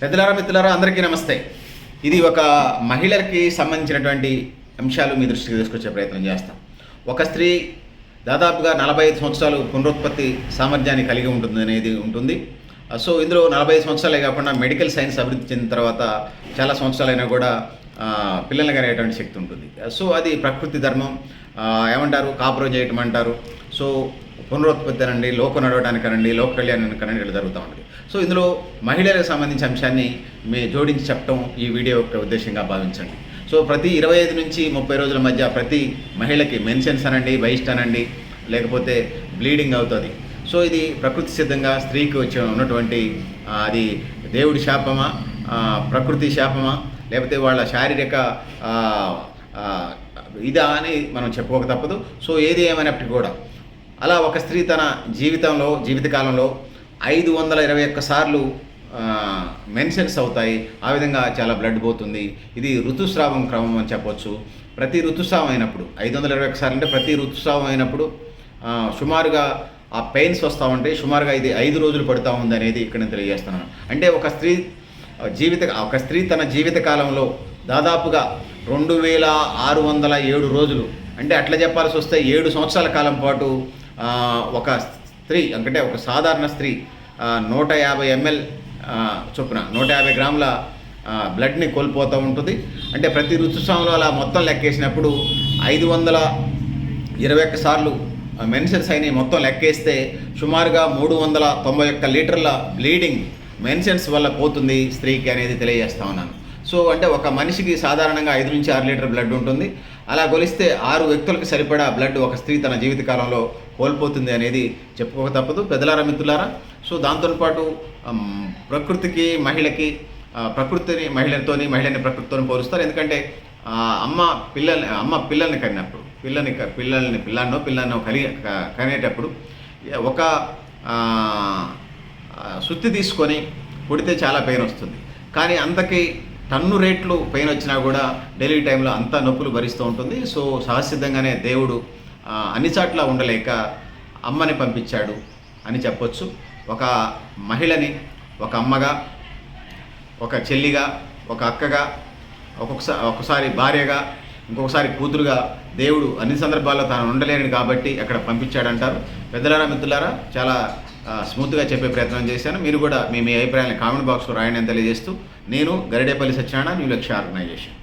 పెద్దలారా మిత్రులారా అందరికీ నమస్తే. ఇది ఒక మహిళలకి సంబంధించినటువంటి అంశాలు మీ దృష్టికి తీసుకొచ్చే ప్రయత్నం చేస్తాం. ఒక స్త్రీ దాదాపుగా నలభై ఐదు సంవత్సరాలు పునరుత్పత్తి సామర్థ్యాన్ని కలిగి ఉంటుంది అనేది ఉంటుంది. Uh, సో ఇందులో నలభై ఐదు సంవత్సరాలే కాకుండా మెడికల్ సైన్స్ అభివృద్ధి చెందిన తర్వాత చాలా సంవత్సరాలైనా కూడా uh, పిల్లలు కనేటువంటి శక్తి ఉంటుంది. Uh, సో అది ప్రకృతి ధర్మం. ఏమంటారు? కాపురం చేయటం అంటారు. సో పునరుత్పత్తి అనండి లోక నడవడానికి అనండి లోక కళ్యాణానికి అనండి ఇలా జరుగుతూ ఉంటుంది. సో ఇందులో మహిళలకు సంబంధించిన అంశాన్ని మీ జోడించి చెప్పడం ఈ వీడియో యొక్క ఉద్దేశంగా భావించండి. సో ప్రతి ఇరవై ఐదు నుంచి ముప్పై రోజుల మధ్య ప్రతి మహిళకి మెన్షన్స్ అనండి బహిష్ట అనండి లేకపోతే బ్లీడింగ్ అవుతుంది. సో ఇది ప్రకృతి సిద్ధంగా స్త్రీకి వచ్చి ఉన్నటువంటి అది దేవుడి శాపమా ప్రకృతి శాపమా లేకపోతే వాళ్ళ శారీరక ఇదా అని మనం చెప్పుకోక తప్పదు. సో ఏది ఏమైనప్పటికీ కూడా అలా ఒక స్త్రీ తన జీవితంలో జీవితకాలంలో ఐదు వందల ఇరవై ఒక్క సార్లు మెన్షన్స్ అవుతాయి. ఆ విధంగా చాలా బ్లడ్ పోతుంది. ఇది ఋతుస్రావం క్రమం అని చెప్పొచ్చు. ప్రతి ఋతుస్రావం అయినప్పుడు ఐదు వందల ఇరవై ఒకసారి అంటే ప్రతి ఋతుస్రావం అయినప్పుడు సుమారుగా ఆ పెయిన్స్ వస్తూ ఉంటాయి. సుమారుగా ఇది ఐదు రోజులు పడుతూ ఉంది అనేది ఇక్కడ నేను తెలియజేస్తున్నాను. అంటే ఒక స్త్రీ జీవిత ఒక స్త్రీ తన జీవితకాలంలో దాదాపుగా రెండు వేల ఆరు వందల ఏడు రోజులు అంటే అట్లా చెప్పాల్సి వస్తే ఏడు సంవత్సరాల కాలం పాటు ఒక స్త్రీ అంటే ఒక సాధారణ స్త్రీ నూట యాభై ఎంఎల్ చొప్పున నూట యాభై గ్రాముల బ్లడ్ని కోల్పోతూ ఉంటుంది. అంటే ప్రతి ఋతుస్రావంలో అలా మొత్తం లెక్కేసినప్పుడు ఐదు వందల ఇరవై ఒక్క సార్లు మెన్సెన్స్ అయినవి మొత్తం లెక్కేస్తే సుమారుగా మూడు వందల తొంభై ఒక్క లీటర్ల బ్లీడింగ్ మెన్సెన్స్ వల్ల పోతుంది స్త్రీకి అనేది తెలియజేస్తా ఉన్నాను. సో అంటే ఒక మనిషికి సాధారణంగా ఐదు నుంచి ఆరు లీటర్ బ్లడ్ ఉంటుంది. అలా కొలిస్తే ఆరు వ్యక్తులకు సరిపడా బ్లడ్ ఒక స్త్రీ తన జీవితకాలంలో కోల్పోతుంది అనేది చెప్పుకోక తప్పదు. పెద్దలారా మిత్రులారా సో దాంతోపాటు ప్రకృతికి మహిళకి ప్రకృతిని మహిళతోని మహిళని ప్రకృతితోని పోలుస్తారు. ఎందుకంటే అమ్మ పిల్లల్ని అమ్మ పిల్లల్ని కనినప్పుడు పిల్లని పిల్లల్ని పిల్లన్నో పిల్లన్నో కలిగి కనేటప్పుడు ఒక సుత్తి తీసుకొని కొడితే చాలా పెయిన్ వస్తుంది. కానీ అంతకీ టన్ను రేట్లు పెయిన్ వచ్చినా కూడా డెలివరీ టైంలో అంతా నొప్పులు భరిస్తూ ఉంటుంది. సో సహసిద్ధంగానే దేవుడు అన్ని చాట్ల ఉండలేక అమ్మని పంపించాడు అని చెప్పొచ్చు. ఒక మహిళని ఒక అమ్మగా ఒక చెల్లిగా ఒక అక్కగా ఒక్కొక్కసారి ఒకసారి భార్యగా ఇంకొకసారి కూతురుగా దేవుడు అన్ని సందర్భాల్లో తాను ఉండలేను కాబట్టి అక్కడ పంపించాడంటారు. పెద్దలారా మిత్రులారా చాలా స్మూత్గా చెప్పే ప్రయత్నం చేశాను. మీరు కూడా మీ మీ అభిప్రాయాన్ని కామెంట్ బాక్స్లో రాయండి అని తెలియజేస్తూ నేను గరిడేపల్లి సత్యనారాయణ న్యూ లక్ష్య ఆర్గనైజేషన్.